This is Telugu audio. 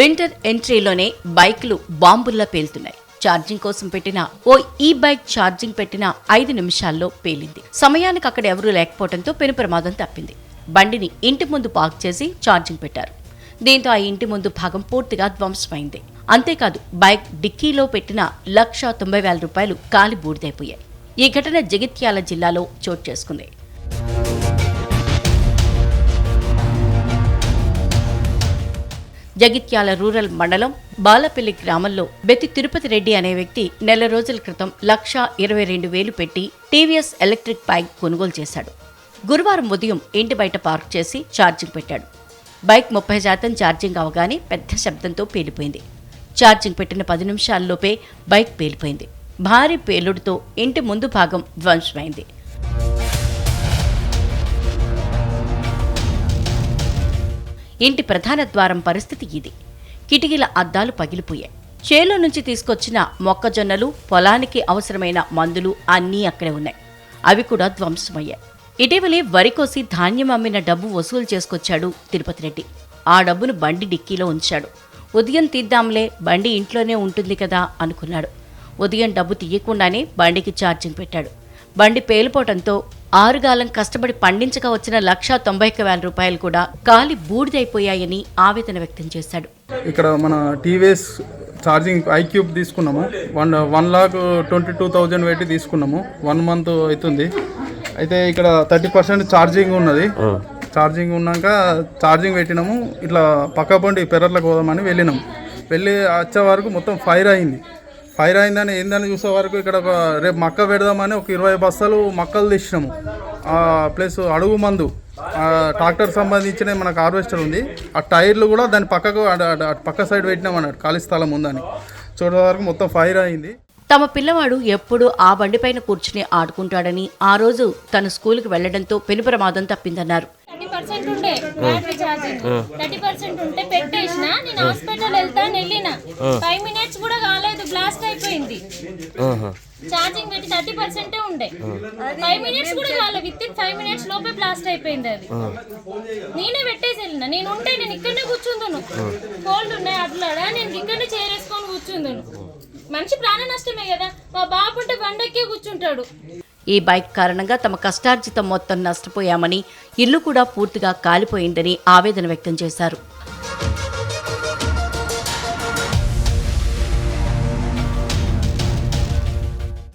వింటర్ ఎంట్రీలోనే బైక్లు బాంబుల్లా పేలుతున్నాయి. ఛార్జింగ్ కోసం పెట్టిన ఓ ఈ బైక్ ఛార్జింగ్ పెట్టిన ఐదు నిమిషాల్లో పేలింది. సమయానికి అక్కడ ఎవరూ లేకపోవడంతో పెను ప్రమాదం తప్పింది. బండిని ఇంటి ముందు పార్క్ చేసి ఛార్జింగ్ పెట్టారు. దీంతో ఆ ఇంటి ముందు భాగం పూర్తిగా ధ్వంసమైంది. అంతేకాదు బైక్ డిక్కీలో పెట్టిన లక్ష తొంభై వేల రూపాయలు కాలి బూడిదైపోయాయి ఈ ఘటన జగిత్యాల జిల్లాలో చోటు చేసుకుంది. జగిత్యాల రూరల్ మండలం బాలపల్లి గ్రామంలో బెతి తిరుపతి రెడ్డి అనే వ్యక్తి నెల రోజుల క్రితం లక్ష ఇరవై రెండు వేలు పెట్టి టీవీఎస్ ఎలక్ట్రిక్ బైక్ కొనుగోలు చేశాడు. గురువారం ఉదయం ఇంటి బయట పార్క్ చేసి ఛార్జింగ్ పెట్టాడు. బైక్ ముప్పై శాతం ఛార్జింగ్ అవగానే పెద్ద శబ్దంతో పేలిపోయింది. ఛార్జింగ్ పెట్టిన పది నిమిషాల్లోపే బైక్ పేలిపోయింది. భారీ పేలుడుతో ఇంటి ముందు భాగం ధ్వంసమైంది. ఇంటి ప్రధాన ద్వారం పరిస్థితి ఇది. కిటికీల అద్దాలు పగిలిపోయాయి. చేలో నుంచి తీసుకొచ్చిన మొక్కజొన్నలు పొలానికి అవసరమైన మందులు అన్నీ అక్కడే ఉన్నాయి. అవి కూడా ధ్వంసమయ్యాయి. ఇటీవలే వరి కోసి ధాన్యం అమ్మిన డబ్బు వసూలు చేసుకొచ్చాడు తిరుపతి రెడ్డి. ఆ డబ్బును బండి డిక్కీలో ఉంచాడు. ఉదయం తీద్దాంలే బండి ఇంట్లోనే ఉంటుంది కదా అనుకున్నాడు. ఉదయం డబ్బు తీయకుండానే బండికి ఛార్జింగ్ పెట్టాడు. బండి పేలిపోవడంతో ఆరుగాలం కష్టపడి పండించగా వచ్చిన లక్షా తొంభై ఒక్క వేల రూపాయలు కూడా గాలి బూడిదైపోయాయని ఆవేదన వ్యక్తం చేశాడు. ఇక్కడ మన టీవీఎస్ ఛార్జింగ్ ఐక్యూబ్ తీసుకున్నాము. One one lakh twenty two thousand పెట్టి తీసుకున్నాము. వన్ మంత్ అవుతుంది. అయితే ఇక్కడ థర్టీ పర్సెంట్ ఛార్జింగ్ ఉన్నది. ఛార్జింగ్ ఉన్నాక ఛార్జింగ్ పెట్టినాము. ఇట్లా పక్క బండి పెరట్లకు పోదామని వెళ్ళినాం. వెళ్ళి వచ్చే వరకు మొత్తం ఫైర్ అయింది. ఫైర్ అయిందని ఏందని చూసే వరకు ఇక్కడ ఒక రేపు మక్క పెడదామని ఒక ఇరవై బస్తాలు మక్కలు తెచ్చినాము. ప్లస్ అడుగు మందు ఆ ట్రాక్టర్ సంబంధించిన మనకు హార్వెస్టర్ ఉంది. ఆ టైర్లు కూడా దాని పక్కకు అటు- అటు- అటు పక్క సైడ్ పెట్టినాం అన్నట్టు ఖాళీ స్థలం ఉందని. చూడే వరకు మొత్తం ఫైర్ అయింది. తమ పిల్లవాడు ఎప్పుడూ ఆ బండిపైన కూర్చుని ఆడుకుంటాడని ఆ రోజు తన స్కూలుకు వెళ్ళడంతో పెను ప్రమాదం తప్పిందన్నారు. థర్టీ పర్సెంట్ ఉండే బ్యాటరీ ఛార్జింగ్. థర్టీ పర్సెంట్ ఉంటే పెట్టేసిన నేను హాస్పిటల్ వెళ్తా అని వెళ్ళిన ఫైవ్ మినిట్స్ కూడా కాలేదు బ్లాస్ట్ అయిపోయింది. ఛార్జింగ్ పెట్టి థర్టీ పర్సెంటే ఉండే. ఫైవ్ మినిట్స్ కూడా కాలేదు విత్ ఇన్ ఫైవ్ మినిట్స్ లోపే బ్లాస్ట్ అయిపోయింది అది. నేనే పెట్టేసి వెళ్ళిన. నేను ఉంటే నేను ఇక్కడనే కూర్చుందును. కోల్డ్ ఉన్నాయి అట్లాడా నేను ఇక్కడనే చేరేసుకొని కూర్చుందును. మనిషి ప్రాణ నష్టమే కదా. మా బాబు ఉంటే బండెక్కే కూర్చుంటాడు. ఈ బైక్ కారణంగా తమ కష్టార్జితం మొత్తం నష్టపోయామని ఇల్లు కూడా పూర్తిగా కాలిపోయిందని ఆవేదన వ్యక్తం చేశారు.